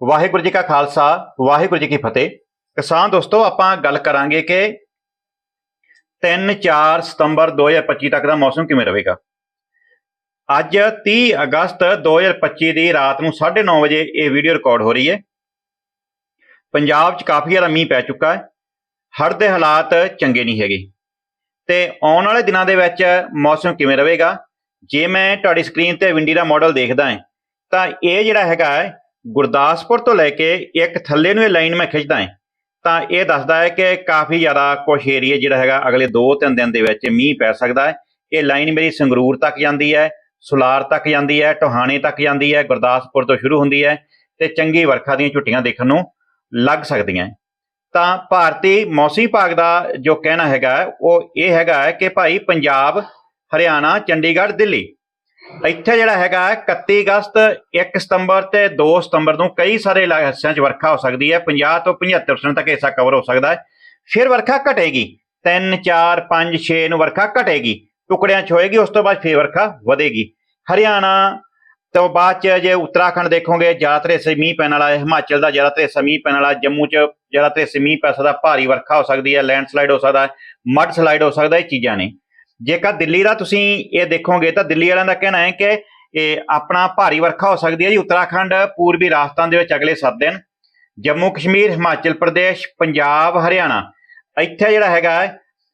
ਵਾਹਿਗੁਰੂ ਜੀ ਕਾ ਖਾਲਸਾ, ਵਾਹਿਗੁਰੂ ਜੀ ਕੀ ਫਤਿਹ। ਕਿਸਾਨ ਦੋਸਤੋ, ਆਪਾਂ ਗੱਲ ਕਰਾਂਗੇ ਕਿ 3-4 ਸਤੰਬਰ 2025 ਤੱਕ ਦਾ ਮੌਸਮ ਕਿਵੇਂ ਰਹੇਗਾ। ਅੱਜ 30 ਅਗਸਤ 2025 ਦੀ ਰਾਤ ਨੂੰ 9:30 ਵਜੇ ਇਹ ਵੀਡੀਓ ਰਿਕਾਰਡ ਹੋ ਰਹੀ ਹੈ। ਪੰਜਾਬ 'ਚ ਕਾਫੀ ਜ਼ਿਆਦਾ ਮੀਂਹ ਪੈ ਚੁੱਕਾ ਹੈ। ਹੜ੍ਹ ਦੇ ਹਾਲਾਤ ਚੰਗੇ ਨਹੀਂ ਹੈਗੇ। ਤੇ ਆਉਣ ਵਾਲੇ ਦਿਨਾਂ ਦੇ ਵਿੱਚ ਮੌਸਮ ਕਿਵੇਂ ਰਹੇਗਾ? ਜੇ ਮੈਂ ਤੁਹਾਡੀ ਸਕਰੀਨ ਤੇ ਵਿੰਡੀ ਦਾ ਮਾਡਲ ਦੇਖਦਾ ਹਾਂ, ਤਾਂ ਇਹ ਜਿਹੜਾ ਹੈਗਾ ਗੁਰਦਾਸਪੁਰ ਤੋਂ ਲੈ ਕੇ ਇੱਕ ਥੱਲੇ ਨੂੰ ਇਹ ਲਾਈਨ ਮੈਂ ਖਿੱਚਦਾ ਹਾਂ, ਤਾਂ ਇਹ ਦੱਸਦਾ ਹੈ ਕਿ ਕਾਫੀ ਜ਼ਿਆਦਾ ਕੁਝ ਏਰੀਆ ਜਿਹੜਾ ਹੈਗਾ ਅਗਲੇ 2-3 ਦਿਨ ਦੇ ਵਿੱਚ ਮੀਂਹ ਪੈ ਸਕਦਾ ਹੈ। ਇਹ ਲਾਈਨ ਮੇਰੀ ਸੰਗਰੂਰ ਤੱਕ ਜਾਂਦੀ ਹੈ, ਸੁਲਾਰ ਤੱਕ ਜਾਂਦੀ ਹੈ, ਟੋਹਾਣੇ ਤੱਕ ਜਾਂਦੀ ਹੈ, ਗੁਰਦਾਸਪੁਰ ਤੋਂ ਸ਼ੁਰੂ ਹੁੰਦੀ ਹੈ ਤੇ ਚੰਗੀ ਵਰਖਾ ਦੀਆਂ ਝੁੱਟੀਆਂ ਦੇਖਣ ਨੂੰ ਲੱਗ ਸਕਦੀਆਂ ਤਾਂ ਭਾਰਤੀ ਮੌਸਮੀ ਵਿਭਾਗ ਦਾ ਜੋ ਕਹਿਣਾ ਹੈਗਾ ਉਹ ਇਹ ਹੈਗਾ ਕਿ ਭਾਈ ਪੰਜਾਬ, ਹਰਿਆਣਾ, ਚੰਡੀਗੜ੍ਹ, ਦਿੱਲੀ ਇੱਥੇ ਜਿਹੜਾ ਹੈਗਾ 31 ਅਗਸਤ 1 ਸਤੰਬਰ ਤੇ 2 ਸਤੰਬਰ ਨੂੰ ਕਈ ਸਾਰੇ ਇਲਾ- ਹਿੱਸਿਆਂ 'ਚ ਵਰਖਾ ਹੋ ਸਕਦੀ ਹੈ। 50 ਤੋਂ 75% ਤੱਕ ਹਿੱਸਾ ਕਵਰ ਹੋ ਸਕਦਾ ਹੈ। ਫਿਰ ਵਰਖਾ ਘਟੇਗੀ। 3 4 5 6 ਨੂੰ ਵਰਖਾ ਘਟੇਗੀ। ਟੁਕੜਿਆਂ 'ਚ ਹੋਏਗੀ, ਉਸ ਤੋਂ ਬਾਅਦ ਫਿਰ ਵਰਖਾ ਵਧੇਗੀ। ਹਰਿਆਣਾ ਤੋਂ ਬਾਅਦ 'ਚ ਜੇ ਉੱਤਰਾਖੰਡ ਦੇਖੋਗੇ ਜ਼ਿਆਦਾਤਰ ਹਿੱਸੇ ਮੀਂਹ ਪੈਣ ਵਾਲਾ ਹੈ। ਹਿਮਾਚਲ ਦਾ ਜ਼ਿਆਦਾਤਰ ਹਿੱਸਾ ਮੀਂਹ ਪੈਣ ਵਾਲਾ ਜੰਮੂ 'ਚ ਜ਼ਿਆਦਾਤਰ ਹਿੱਸੇ ਮੀਂਹ ਪੈ ਸਕਦਾ ਭਾਰੀ ਵਰਖਾ ਹੋ ਸਕਦੀ ਹੈ। ਲੈਂਡਸਲਾਈਡ ਹੋ ਸਕਦਾ ਮੱਡ ਸਲਾਈਡ ਹੋ ਸਕਦਾ ਇਹ ਚੀਜ਼ਾਂ ਨੇ। ਜੇਕਰ ਦਿੱਲੀ ਦਾ ਤੁਸੀਂ ਇਹ ਦੇਖੋਗੇ ਤਾਂ ਦਿੱਲੀ ਵਾਲਿਆਂ ਦਾ ਕਹਿਣਾ ਹੈ ਕਿ ਇਹ ਆਪਣਾ ਭਾਰੀ ਵਰਖਾ ਹੋ ਸਕਦੀ ਹੈ ਜੀ। ਉੱਤਰਾਖੰਡ, ਪੂਰਬੀ ਰਾਜਸਥਾਨ ਦੇ ਵਿੱਚ ਅਗਲੇ 7 ਦਿਨ, ਜੰਮੂ ਕਸ਼ਮੀਰ, ਹਿਮਾਚਲ ਪ੍ਰਦੇਸ਼, ਪੰਜਾਬ, ਹਰਿਆਣਾ। ਇੱਥੇ ਜਿਹੜਾ ਹੈਗਾ,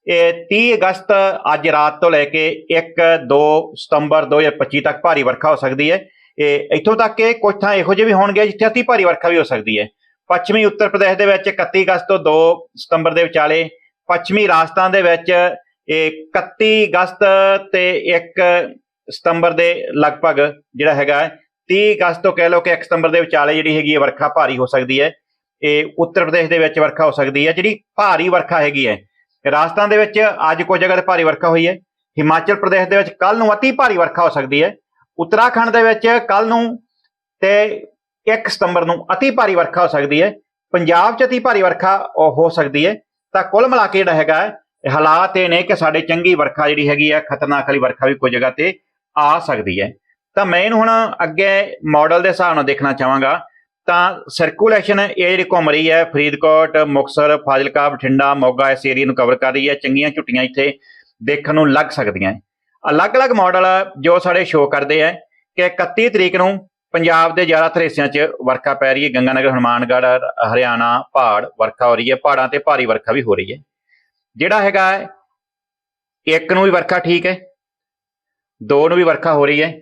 ਇਹ 30 ਅਗਸਤ ਅੱਜ ਰਾਤ ਤੋਂ ਲੈ ਕੇ 1 2 ਸਤੰਬਰ 2025 ਤੱਕ ਭਾਰੀ ਵਰਖਾ ਹੋ ਸਕਦੀ ਹੈ। ਇਹ ਇੱਥੋਂ ਤੱਕ ਕਿ ਕੁਝ ਥਾਂ ਇਹੋ ਜਿਹੇ ਵੀ ਹੋਣਗੇ ਜਿੱਥੇ ਅਤੀ ਭਾਰੀ ਵਰਖਾ ਵੀ ਹੋ ਸਕਦੀ ਹੈ। ਪੱਛਮੀ ਉੱਤਰ ਪ੍ਰਦੇਸ਼ ਦੇ ਵਿੱਚ 31 ਅਗਸਤ ਤੋਂ 2 ਸਤੰਬਰ ਦੇ ਵਿਚਾਲੇ, ਪੱਛਮੀ ਰਾਜਸਥਾਨ ਦੇ ਵਿੱਚ ਇਹ 31 ਅਗਸਤ ਤੇ 1 ਸਤੰਬਰ ਦੇ ਲਗਭਗ ਜਿਹੜਾ ਹੈਗਾ ਹੈ, 30 ਅਗਸਤ ਤੋਂ ਕਹਿ ਲਓ ਕਿ 1 ਸਤੰਬਰ ਦੇ ਵਿਚਾਲੇ ਜਿਹੜੀ ਹੈਗੀ ਹੈ ਵਰਖਾ ਭਾਰੀ ਹੋ ਸਕਦੀ ਹੈ। ਇਹ ਉੱਤਰ ਪ੍ਰਦੇਸ਼ ਦੇ ਵਿੱਚ ਵਰਖਾ ਹੋ ਸਕਦੀ ਹੈ ਜਿਹੜੀ ਭਾਰੀ ਵਰਖਾ ਹੈਗੀ ਹੈ। ਰਾਜਸਥਾਨ ਦੇ ਵਿੱਚ ਅੱਜ ਕੁਝ ਜਗ੍ਹਾ ਤੇ ਭਾਰੀ ਵਰਖਾ ਹੋਈ ਹੈ। ਹਿਮਾਚਲ ਪ੍ਰਦੇਸ਼ ਦੇ ਵਿੱਚ ਕੱਲ ਨੂੰ ਅਤੀ ਭਾਰੀ ਵਰਖਾ ਹੋ ਸਕਦੀ ਹੈ। ਉੱਤਰਾਖੰਡ ਦੇ ਵਿੱਚ ਕੱਲ ਨੂੰ ਤੇ 1 ਸਤੰਬਰ ਨੂੰ ਅਤੀ ਭਾਰੀ ਵਰਖਾ ਹੋ ਸਕਦੀ ਹੈ। ਪੰਜਾਬ 'ਚ ਅਤੀ ਭਾਰੀ ਵਰਖਾ ਹੋ ਸਕਦੀ ਹੈ। ਤਾਂ ਕੁੱਲ ਮਿਲਾ ਕੇ ਜਿਹੜਾ ਹੈਗਾ ਹੈ, ਹਾਲਾਤ ਇਹ ਨੇ ਕਿ ਸਾਡੇ ਚੰਗੀ ਵਰਖਾ ਜਿਹੜੀ ਹੈਗੀ ਹੈ ਖਤਰਨਾਕ ਵਾਲੀ ਵਰਖਾ ਵੀ ਕੋਈ ਜਗ੍ਹਾ ਤੇ ਆ ਸਕਦੀ ਹੈ। ਤਾਂ ਮੈਂ ਇਹਨੂੰ ਹੁਣ ਅੱਗੇ ਮਾਡਲ ਦੇ ਹਿਸਾਬ ਨਾਲ ਦੇਖਣਾ ਚਾਹਾਂਗਾ। ਤਾਂ ਸਰਕੂਲੇਸ਼ਨ ਇਹ ਜਿਹੜੀ ਘੁੰਮ ਰਹੀ ਹੈ, ਫਰੀਦਕੋਟ ਮੁਕਸਰ ਫਾਜ਼ਿਲਕਾ, ਬਠਿੰਡਾ, ਮੋਗਾ, ਇਸ ਏਰੀਆ ਨੂੰ ਕਵਰ ਕਰ ਰਹੀ ਹੈ। ਚੰਗੀਆਂ ਝੁੱਟੀਆਂ ਇੱਥੇ ਦੇਖਣ ਨੂੰ ਲੱਗ ਸਕਦੀਆਂ ਅਲੱਗ-ਅਲੱਗ ਮਾਡਲ ਜੋ ਸਾਡੇ ਸ਼ੋਅ ਕਰਦੇ ਹੈ ਕਿ 31 ਤਰੀਕ ਨੂੰ ਪੰਜਾਬ ਦੇ ਜ਼ਿਆਦਾਤਰ ਹਿੱਸਿਆਂ 'ਚ ਵਰਖਾ ਪੈ ਰਹੀ ਹੈ। ਗੰਗਾਨਗਰ, ਹਨੂਮਾਨਗੜ੍ਹ, ਹਰਿਆਣਾ, ਪਹਾੜ ਵਰਖਾ ਹੋ ਰਹੀ ਹੈ। ਪਹਾੜਾਂ ਤੇ ਭਾਰੀ ਵਰਖਾ ਵੀ ਹੋ ਰਹੀ ਹੈ। ਜਿਹੜਾ ਹੈਗਾ ਇੱਕ ਨੂੰ ਵੀ ਵਰਖਾ ਠੀਕ ਹੈ, ਦੋ ਨੂੰ ਵੀ ਵਰਖਾ ਹੋ ਰਹੀ ਹੈ।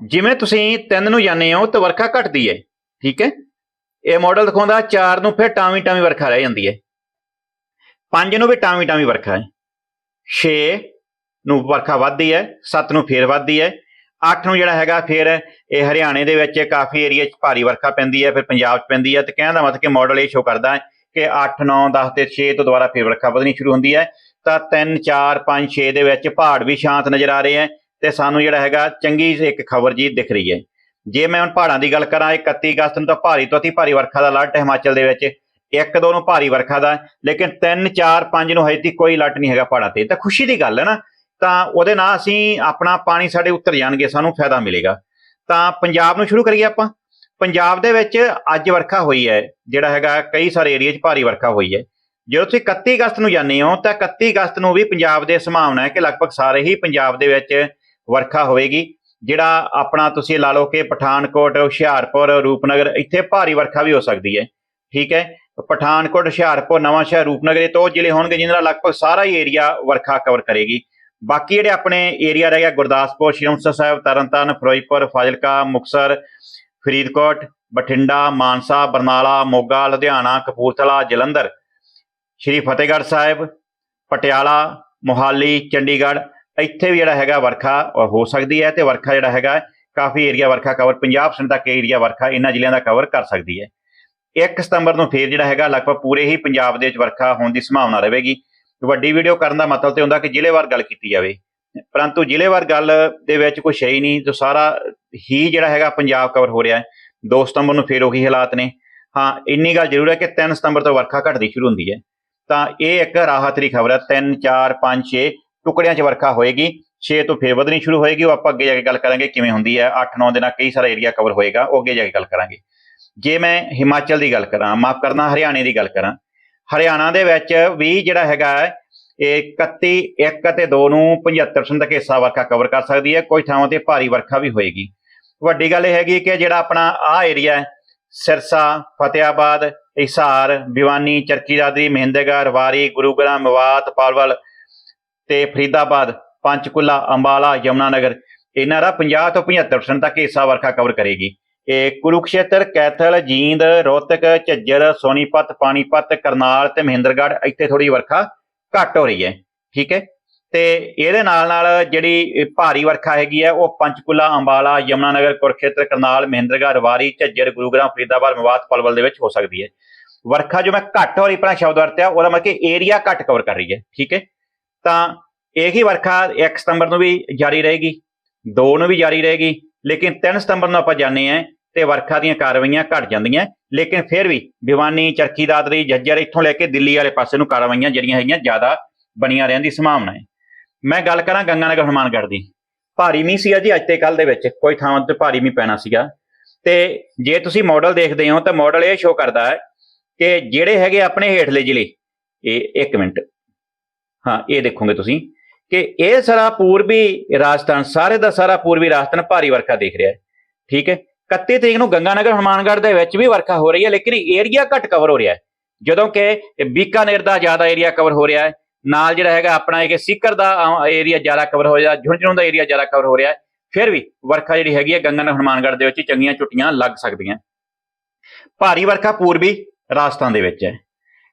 ਜਿਵੇਂ ਤੁਸੀਂ ਤਿੰਨ ਨੂੰ ਜਾਂਦੇ ਹੋ ਤਾਂ ਵਰਖਾ ਘਟਦੀ ਹੈ, ਠੀਕ ਹੈ। ਇਹ ਮਾਡਲ ਦਿਖਾਉਂਦਾ ਚਾਰ ਨੂੰ ਫਿਰ ਟਾਵੀਂ ਟਾਵੀ ਵਰਖਾ ਰਹਿ ਜਾਂਦੀ ਹੈ। ਪੰਜ ਨੂੰ ਵੀ ਟਾਵੀ ਟਾਵੀ ਵਰਖਾ ਹੈ। 6 ਨੂੰ ਵਰਖਾ ਵੱਧਦੀ ਹੈ 7 ਨੂੰ ਫੇਰ ਵੱਧਦੀ ਹੈ। 8 ਨੂੰ ਜਿਹੜਾ ਹੈਗਾ ਫਿਰ ਇਹ ਹਰਿਆਣੇ ਦੇ ਵਿੱਚ ਕਾਫੀ ਏਰੀਆ 'ਚ ਭਾਰੀ ਵਰਖਾ ਪੈਂਦੀ ਹੈ, ਫਿਰ ਪੰਜਾਬ 'ਚ ਪੈਂਦੀ ਹੈ ਤੇ ਕਹਿਣ ਦਾ ਮਤਲਬ ਕਿ ਮਾਡਲ ਇਹ ਸ਼ੋ ਕਰਦਾ ਹੈ ਕਿ 8 9 10 ਤੇ 6 ਤੋਂ ਦੁਬਾਰਾ ਫਿਰ ਵਰਖਾ ਵਧਣੀ ਸ਼ੁਰੂ ਹੁੰਦੀ ਹੈ। ਤਾਂ 3 4 5 6 ਦੇ ਵਿੱਚ ਪਹਾੜ ਵੀ ਸ਼ਾਂਤ ਨਜ਼ਰ ਆ ਰਹੇ ਹੈ ਤੇ ਸਾਨੂੰ ਜਿਹੜਾ ਹੈਗਾ ਚੰਗੀ ਇੱਕ ਖਬਰ ਜੀ ਦਿਖ ਰਹੀ ਹੈ। ਜੇ ਮੈਂ ਹੁਣ ਪਹਾੜਾਂ ਦੀ ਗੱਲ ਕਰਾਂ 31 ਅਗਸਤ ਨੂੰ ਤਾਂ ਭਾਰੀ ਤੋਂ ਅਤੀ ਭਾਰੀ ਵਰਖਾ ਦਾ ਅਲਰਟ ਹੈ ਹਿਮਾਚਲ ਦੇ ਵਿੱਚ ਇੱਕ, ਦੋ ਨੂੰ ਭਾਰੀ ਵਰਖਾ ਦਾ, ਲੇਕਿਨ 3 4 5 ਨੂੰ ਹਜੇ ਤੱਕ ਕੋਈ ਅਲਰਟ ਨਹੀਂ ਹੈਗਾ ਪਹਾੜਾਂ ਤੇ। ਤਾਂ ਖੁਸ਼ੀ ਦੀ ਗੱਲ ਹੈ ਨਾ। ਤਾਂ ਉਹਦੇ ਨਾਲ ਅਸੀਂ ਆਪਣਾ ਪਾਣੀ ਸਾਡੇ ਉੱਤਰ ਜਾਣਗੇ, ਸਾਨੂੰ ਫਾਇਦਾ ਮਿਲੇਗਾ। ਤਾਂ ਪੰਜਾਬ ਨੂੰ ਸ਼ੁਰੂ ਕਰੀਏ ਆਪਾਂ। ਪੰਜਾਬ ਦੇ ਵਿੱਚ ਅੱਜ ਵਰਖਾ ਹੋਈ ਹੈ, ਜਿਹੜਾ ਹੈਗਾ ਕਈ ਸਾਰੇ ਏਰੀਆ 'ਚ ਭਾਰੀ ਵਰਖਾ ਹੋਈ ਹੈ। ਜੇ ਤੁਸੀਂ 31 ਅਗਸਤ ਨੂੰ ਜਾਂਦੇ ਹੋ, ਤਾਂ 31 ਅਗਸਤ ਨੂੰ ਵੀ ਪੰਜਾਬ ਦੇ ਸੰਭਾਵਨਾ ਹੈ ਕਿ ਲਗਭਗ ਸਾਰੇ ਹੀ ਪੰਜਾਬ ਦੇ ਵਿੱਚ ਵਰਖਾ ਹੋਵੇਗੀ। ਜਿਹੜਾ ਆਪਣਾ ਤੁਸੀਂ ਲਾ ਲਓ ਕਿ ਪਠਾਨਕੋਟ, ਹੁਸ਼ਿਆਰਪੁਰ, ਰੂਪਨਗਰ, ਇੱਥੇ ਭਾਰੀ ਵਰਖਾ ਵੀ ਹੋ ਸਕਦੀ ਹੈ। ਠੀਕ ਹੈ? ਪਠਾਨਕੋਟ, ਹੁਸ਼ਿਆਰਪੁਰ ਨਵਾਂ ਸ਼ਹਿਰ ਰੂਪਨਗਰ, ਇਹ ਤੋਂ ਜ਼ਿਲ੍ਹੇ ਹੋਣਗੇ ਜਿਨ੍ਹਾਂ ਦਾ ਲਗਭਗ ਸਾਰਾ ਹੀ ਏਰੀਆ ਵਰਖਾ ਕਵਰ ਕਰੇਗੀ। ਬਾਕੀ ਜਿਹੜੇ ਆਪਣੇ ਏਰੀਆ ਰਹਿ ਗਿਆ ਗੁਰਦਾਸਪੁਰ, ਸ਼੍ਰੀ ਅੰਮ੍ਰਿਤਸਰ ਸਾਹਿਬ, ਤਰਨਤਾਰਨ, ਫਿਰੋਜ਼ਪੁਰ, ਫਾਜ਼ਿਲਕਾ ਮੁਕਸਰ ਫਰੀਦਕੋਟ, ਬਠਿੰਡਾ, ਮਾਨਸਾ, ਬਰਨਾਲਾ, ਮੋਗਾ, ਲੁਧਿਆਣਾ, ਕਪੂਰਥਲਾ, ਜਲੰਧਰ, ਸ਼੍ਰੀ ਫਤਿਹਗੜ੍ਹ ਸਾਹਿਬ, ਪਟਿਆਲਾ, ਮੋਹਾਲੀ, ਚੰਡੀਗੜ੍ਹ, ਇੱਥੇ ਵੀ ਜਿਹੜਾ ਹੈਗਾ ਵਰਖਾ ਹੋ ਸਕਦੀ ਹੈ ਤੇ ਵਰਖਾ ਜਿਹੜਾ ਹੈਗਾ ਕਾਫੀ ਏਰੀਆ ਵਰਖਾ ਕਵਰ 50% ਤੱਕ ਏਰੀਆ ਵਰਖਾ ਇਹਨਾਂ ਜ਼ਿਲ੍ਹਿਆਂ ਦਾ ਕਵਰ ਕਰ ਸਕਦੀ ਹੈ। 1 ਸਤੰਬਰ ਨੂੰ ਫੇਰ ਜਿਹੜਾ ਹੈਗਾ ਲਗਭਗ ਪੂਰੇ ਹੀ ਪੰਜਾਬ ਦੇ ਵਿੱਚ ਵਰਖਾ ਹੋਣ ਦੀ ਸੰਭਾਵਨਾ ਰਹੇਗੀ। ਵੱਡੀ ਵੀਡੀਓ ਕਰਨ ਦਾ ਮਤਲਬ ਤੇ ਹੁੰਦਾ ਕਿ ਜ਼ਿਲ੍ਹੇਵਾਰ ਗੱਲ ਕੀਤੀ ਜਾਵੇ। ਪਰੰਤੂ ਜ਼ਿਲ੍ਹੇਵਾਰ ਗੱਲ ਦੇ ਵਿੱਚ ਕੁਝ ਹੈ ਹੀ ਨਹੀਂ, ਜੋ ਸਾਰਾ ਹੀ ਜਿਹੜਾ ਹੈਗਾ ਪੰਜਾਬ ਕਵਰ ਹੋ ਰਿਹਾ ਹੈ। 2 ਸਤੰਬਰ ਨੂੰ ਫੇਰ ਉਹੀ ਹਾਲਾਤ ਨੇ। ਹਾਂ, ਇੰਨੀ ਗੱਲ ਜ਼ਰੂਰ ਹੈ ਕਿ 3 ਸਤੰਬਰ ਤੋਂ ਵਰਖਾ ਘਟਦੀ ਸ਼ੁਰੂ ਹੁੰਦੀ ਹੈ। ਤਾਂ ਇਹ ਇੱਕ ਰਾਹਤ ਦੀ ਖਬਰ ਹੈ। 3 4 5 6 ਟੁਕੜਿਆਂ 'ਚ ਵਰਖਾ ਹੋਏਗੀ। 6 ਤੋਂ ਫੇਰ ਵਧਣੀ ਸ਼ੁਰੂ ਹੋਏਗੀ। ਉਹ ਆਪਾਂ ਅੱਗੇ ਜਾ ਕੇ ਗੱਲ ਕਰਾਂਗੇ ਕਿਵੇਂ ਹੁੰਦੀ ਹੈ। 8-9 ਦਿਨਾਂ ਕਈ ਸਾਰਾ ਏਰੀਆ ਕਵਰ ਹੋਏਗਾ। ਉਹ ਅੱਗੇ ਜਾ ਕੇ ਗੱਲ ਕਰਾਂਗੇ। ਜੇ ਮੈਂ ਹਿਮਾਚਲ ਦੀ ਗੱਲ ਕਰਾਂ, ਮਾਫ ਕਰਨਾ, ਹਰਿਆਣੇ ਦੀ ਗੱਲ ਕਰਾਂ ਹਰਿਆਣਾ ਦੇ ਵਿੱਚ ਵੀ ਜਿਹੜਾ ਹੈਗਾ ਇਹ 31 1 ਅਤੇ 2 ਨੂੰ 75% ਤੱਕ ਹਿੱਸਾ ਵਰਖਾ ਕਵਰ ਕਰ ਸਕਦੀ ਹੈ ਕੁਝ ਥਾਵਾਂ ਤੇ ਭਾਰੀ ਵਰਖਾ ਵੀ ਹੋਏਗੀ। ਵੱਡੀ ਗੱਲ ਇਹ ਹੈਗੀ ਕਿ ਜਿਹੜਾ ਆਪਣਾ ਆਹ ਏਰੀਆ ਸਿਰਸਾ ਫਤਿਆਬਾਦ ਹਿਸਾਰ, ਭਿਵਾਨੀ ਚਰਖੀ ਦਾਦਰੀ ਮਹਿੰਦਗੜ੍ਹ, ਵਾਰੀ, ਗੁਰੂਗ੍ਰਾਮ, ਮਵਾਤ, ਪਾਲਵਲ ਤੇ ਫਰੀਦਾਬਾਦ, ਪੰਚਕੁਲਾ, ਅੰਬਾਲਾ, ਯਮੁਨਾਨਗਰ, ਇਹਨਾਂ ਦਾ 50 ਤੋਂ 75% ਤੱਕ ਹਿੱਸਾ ਵਰਖਾ ਕਵਰ ਕਰੇਗੀ। ਇਹ ਕੁਰੂਕਸ਼ੇਤਰ, ਕੈਥਲ, ਜੀਂਦ, ਰੋਹਤਕ, ਝੱਜਰ, ਸੋਨੀਪਤ, ਪਾਣੀਪਤ, ਕਰਨਾਲ ਤੇ ਮਹਿੰਦਰਗੜ੍ਹ ਇੱਥੇ ਥੋੜੀ ਵਰਖਾ ਘੱਟ ਹੋ ਰਹੀ ਹੈ, ਠੀਕ ਹੈ? ਤੇ ਇਹਦੇ ਨਾਲ ਨਾਲ ਜਿਹੜੀ ਭਾਰੀ ਵਰਖਾ ਹੈਗੀ ਹੈ, ਉਹ ਪੰਚਕੁਲਾ, ਅੰਬਾਲਾ, ਯਮੁਨਾਨਗਰ, ਕੁਰੂਕਸ਼ੇਤਰ, ਕਰਨਾਲ, ਮਹਿੰਦਰਗੜ੍ਹ, ਵਾਰੀ, ਝੱਜਰ, ਗੁਰੂਗ੍ਰਾਮ, ਫਰੀਦਾਬਾਦ, ਮਵਾਤ, ਪਲਵਲ ਦੇ ਵਿੱਚ ਹੋ ਸਕਦੀ ਹੈ। ਵਰਖਾ ਜੋ ਮੈਂ ਘੱਟ ਹੋ ਰਹੀ ਆਪਣਾ ਸ਼ਬਦ ਵਰਤਿਆ, ਉਹਦਾ ਮਤਲਬ ਕਿ ਏਰੀਆ ਘੱਟ ਕਵਰ ਕਰ ਰਹੀ ਹੈ, ਠੀਕ ਹੈ? ਤਾਂ ਇਹੀ ਵਰਖਾ 1 ਸਤੰਬਰ ਨੂੰ ਵੀ ਜਾਰੀ ਰਹੇਗੀ 2 ਨੂੰ ਵੀ ਜਾਰੀ ਰਹੇਗੀ, ਲੇਕਿਨ 3 ਸਤੰਬਰ ਨੂੰ ਆਪਾਂ ਜਾਣਦੇ ਹਾਂ ਤੇ ਵਰਖਾ ਦੀਆਂ ਕਾਰਵਾਈਆਂ ਘਟ ਜਾਂਦੀਆਂ ਲੇਕਿਨ ਫਿਰ ਵੀ ਭਿਵਾਨੀ, ਚਰਖੀ ਦਾਦਰੀ, ਜੱਜਰ ਇੱਥੋਂ ਲੈ ਕੇ ਦਿੱਲੀ ਵਾਲੇ ਪਾਸੇ ਨੂੰ ਕਾਰਵਾਈਆਂ ਜਿਹੜੀਆਂ ਹੈਗੀਆਂ ਜ਼ਿਆਦਾ ਬਣੀਆਂ ਰਹਿਣ ਦੀ ਸੰਭਾਵਨਾ ਹੈ। ਮੈਂ ਗੱਲ ਕਰਾਂ ਗੰਗਾਨਗਰ ਹਨੂਮਾਨਗੜ੍ਹ ਦੀ। ਭਾਰੀ ਮੀਂਹ ਸੀਗਾ ਜੀ ਅੱਜ ਤੇ ਕੱਲ ਦੇ ਵਿੱਚ ਕੋਈ ਥਾਵਾਂ ਤੇ ਭਾਰੀ ਮੀਂਹ ਪੈਣਾ ਸੀਗਾ। ਤੇ ਜੇ ਤੁਸੀਂ ਮਾਡਲ ਦੇਖਦੇ ਹੋ ਤਾਂ ਮਾਡਲ ਇਹ ਸ਼ੋ ਕਰਦਾ ਹੈ ਕਿ ਜਿਹੜੇ ਹੈਗੇ ਆਪਣੇ ਹੇਠਲੇ ਜ਼ਿਲ੍ਹੇ, ਇਹ ਇੱਕ ਮਿੰਟ। ਹਾਂ, ਇਹ ਦੇਖੋਗੇ ਤੁਸੀਂ ਕਿ ਇਹ ਸਾਰਾ ਪੂਰਬੀ ਰਾਜਸਥਾਨ, ਸਾਰੇ ਦਾ ਸਾਰਾ ਪੂਰਬੀ ਰਾਜਸਥਾਨ ਭਾਰੀ ਵਰਖਾ ਦੇਖ ਰਿਹਾ ਹੈ। ਠੀਕ ਹੈ? 31 ਤਰੀਕ ਨੂੰ ਗੰਗਾਨਗਰ ਹਨੂਮਾਨਗੜ੍ਹ ਦੇ ਵਿੱਚ ਵੀ ਵਰਖਾ ਹੋ ਰਹੀ ਹੈ, ਲੇਕਿਨ ਏਰੀਆ ਘੱਟ ਕਵਰ ਹੋ ਰਿਹਾ ਹੈ। ਜਦੋਂ ਕਿ ਬੀਕਾਨੇਰ ਦਾ ਜ਼ਿਆਦਾ ਏਰੀਆ ਕਵਰ ਹੋ ਰਿਹਾ ਹੈ, ਨਾਲ ਜਿਹੜਾ ਹੈਗਾ ਆਪਣਾ ਇਹ ਕਿ ਸਿੱਕਰ ਦਾ ਏਰੀਆ ਜ਼ਿਆਦਾ ਕਵਰ ਹੋ ਰਿਹਾ ਝੁੰਝਣੂ ਦਾ ਏਰੀਆ ਜ਼ਿਆਦਾ ਕਵਰ ਹੋ ਰਿਹਾ ਹੈ, ਫਿਰ ਵੀ ਵਰਖਾ ਜਿਹੜੀ ਹੈਗੀ ਹੈ ਗੰਗਾਨਗਰ ਹਨੂਮਾਨਗੜ੍ਹ ਦੇ ਵਿੱਚ ਚੰਗੀਆਂ ਛੁੱਟੀਆਂ ਲੱਗ ਸਕਦੀਆਂ। ਭਾਰੀ ਵਰਖਾ ਪੂਰਬੀ ਰਾਜਸਥਾਨ ਦੇ ਵਿੱਚ ਹੈ।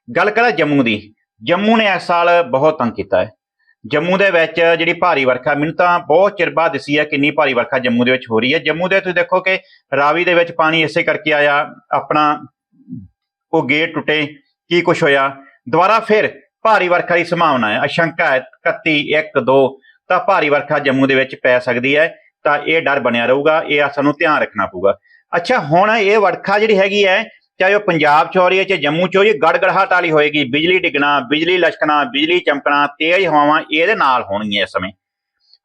ਗੱਲ ਕਰਾਂ ਜੰਮੂ ਦੀ, ਜੰਮੂ ਨੇ ਇਸ ਸਾਲ ਬਹੁਤ ਤੰਗ ਕੀਤਾ ਹੈ। ਜੰਮੂ ਦੇ ਵਿੱਚ ਜਿਹੜੀ ਭਾਰੀ ਵਰਖਾ, ਮੈਨੂੰ ਤਾਂ ਬਹੁਤ ਚਿਰ ਬਾਅਦ ਦਿਸੀ ਹੈ ਕਿੰਨੀ ਭਾਰੀ ਵਰਖਾ ਜੰਮੂ ਦੇ ਵਿੱਚ ਹੋ ਰਹੀ ਹੈ। ਜੰਮੂ ਦੇ ਤੁਸੀਂ ਦੇਖੋ ਕਿ ਰਾਵੀ ਦੇ ਵਿੱਚ ਪਾਣੀ ਇਸੇ ਕਰਕੇ ਆਇਆ, ਆਪਣਾ ਉਹ ਗੇਟ ਟੁੱਟੇ, ਕੀ ਕੁਝ ਹੋਇਆ। ਦੁਬਾਰਾ ਫਿਰ ਭਾਰੀ ਵਰਖਾ ਦੀ ਸੰਭਾਵਨਾ ਹੈ। ਅਸ਼ੰਕਾ ਹੈ 31 1 2 ਤਾਂ ਭਾਰੀ ਵਰਖਾ ਜੰਮੂ ਦੇ ਵਿੱਚ ਪੈ ਸਕਦੀ ਹੈ, ਤਾਂ ਇਹ ਡਰ ਬਣਿਆ ਰਹੂਗਾ, ਇਹ ਸਾਨੂੰ ਧਿਆਨ ਰੱਖਣਾ ਪਊਗਾ। ਅੱਛਾ, ਹੁਣ ਇਹ ਵਰਖਾ ਜਿਹੜੀ ਹੈਗੀ ਹੈ ਚਾਹੇ ਉਹ ਪੰਜਾਬ ਚ ਹੋ ਰਹੀ ਹੈ ਚਾਹੇ ਜੰਮੂ ਚ ਹੋ ਰਹੀ ਹੈ ਗੜਗੜਾਹਟ ਵਾਲੀ ਹੋਏਗੀ। ਬਿਜਲੀ ਡਿੱਗਣਾ, ਬਿਜਲੀ ਲਸ਼ਕਣਾ, ਬਿਜਲੀ ਚਮਕਣਾ, ਤੇਜ਼ ਹਵਾਵਾਂ ਇਹਦੇ ਨਾਲ ਹੋਣਗੀਆਂ ਇਸ ਸਮੇਂ।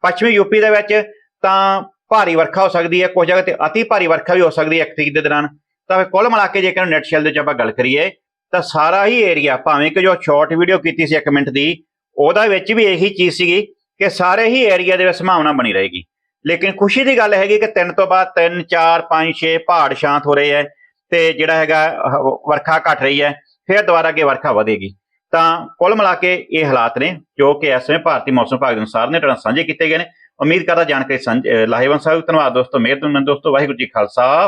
ਪੱਛਮੀ ਯੂਪੀ ਦੇ ਵਿੱਚ ਤਾਂ ਭਾਰੀ ਵਰਖਾ ਹੋ ਸਕਦੀ ਹੈ, ਕੁਝ ਜਗ੍ਹਾ ਤੇ ਅਤੀ ਭਾਰੀ ਵਰਖਾ ਵੀ ਹੋ ਸਕਦੀ ਹੈ ਇੱਕ ਤਰੀਕ ਦੇ ਦੌਰਾਨ। ਤਾਂ ਫਿਰ ਕੁੱਲ ਮਿਲਾ ਕੇ ਜੇਕਰ ਨੈਟ ਸ਼ੈਲ ਦੇ ਵਿੱਚ ਆਪਾਂ ਗੱਲ ਕਰੀਏ, ਤਾਂ ਸਾਰਾ ਹੀ ਏਰੀਆ, ਭਾਵੇਂ ਕਿ ਜੋ ਸ਼ਾਰਟ ਵੀਡੀਓ ਕੀਤੀ ਸੀ 1 ਮਿੰਟ ਦੀ, ਉਹਦਾ ਵਿੱਚ ਵੀ ਇਹੀ ਚੀਜ਼ ਸੀਗੀ ਕਿ ਸਾਰੇ ਹੀ ਏਰੀਆ ਦੇ ਵਿੱਚ ਸੰਭਾਵਨਾ ਬਣੀ ਰਹੇਗੀ। ਲੇਕਿਨ ਖੁਸ਼ੀ ਦੀ ਗੱਲ ਹੈਗੀ ਕਿ ਤਿੰਨ ਤੋਂ ਬਾਅਦ 3 4 5 6 ਪਹਾੜ ਸ਼ਾਂਤ ਹੋ ਰਹੇ ਹੈ। ਤੇ ਜਿਹੜਾ ਹੈਗਾ ਵਰਖਾ ਘਟ ਰਹੀ ਹੈ, ਫਿਰ ਦੁਬਾਰਾ ਅੱਗੇ ਵਰਖਾ ਵਧੇਗੀ। ਤਾਂ ਕੁੱਲ ਮਿਲਾ ਕੇ ਇਹ ਹਾਲਾਤ ਨੇ, ਜੋ ਕਿ ਇਸ ਸਮੇਂ ਭਾਰਤੀ ਮੌਸਮ ਵਿਭਾਗ ਦੇ ਅਨੁਸਾਰ ਨੇ, ਤੁਹਾਡੇ ਨਾਲ ਸਾਂਝੇ ਕੀਤੇ ਗਏ ਨੇ। ਉਮੀਦ ਕਰਦਾ ਜਾਣਕਾਰੀ ਸਾਂਝ ਲਾਹੇਵੰਦ ਸਾਹਿਬ, ਧੰਨਵਾਦ ਦੋਸਤੋ, ਮਿਹਰਬਾਨੀ ਦੋਸਤੋ, ਵਾਹਿਗੁਰੂ ਜੀ ਖਾਲਸਾ।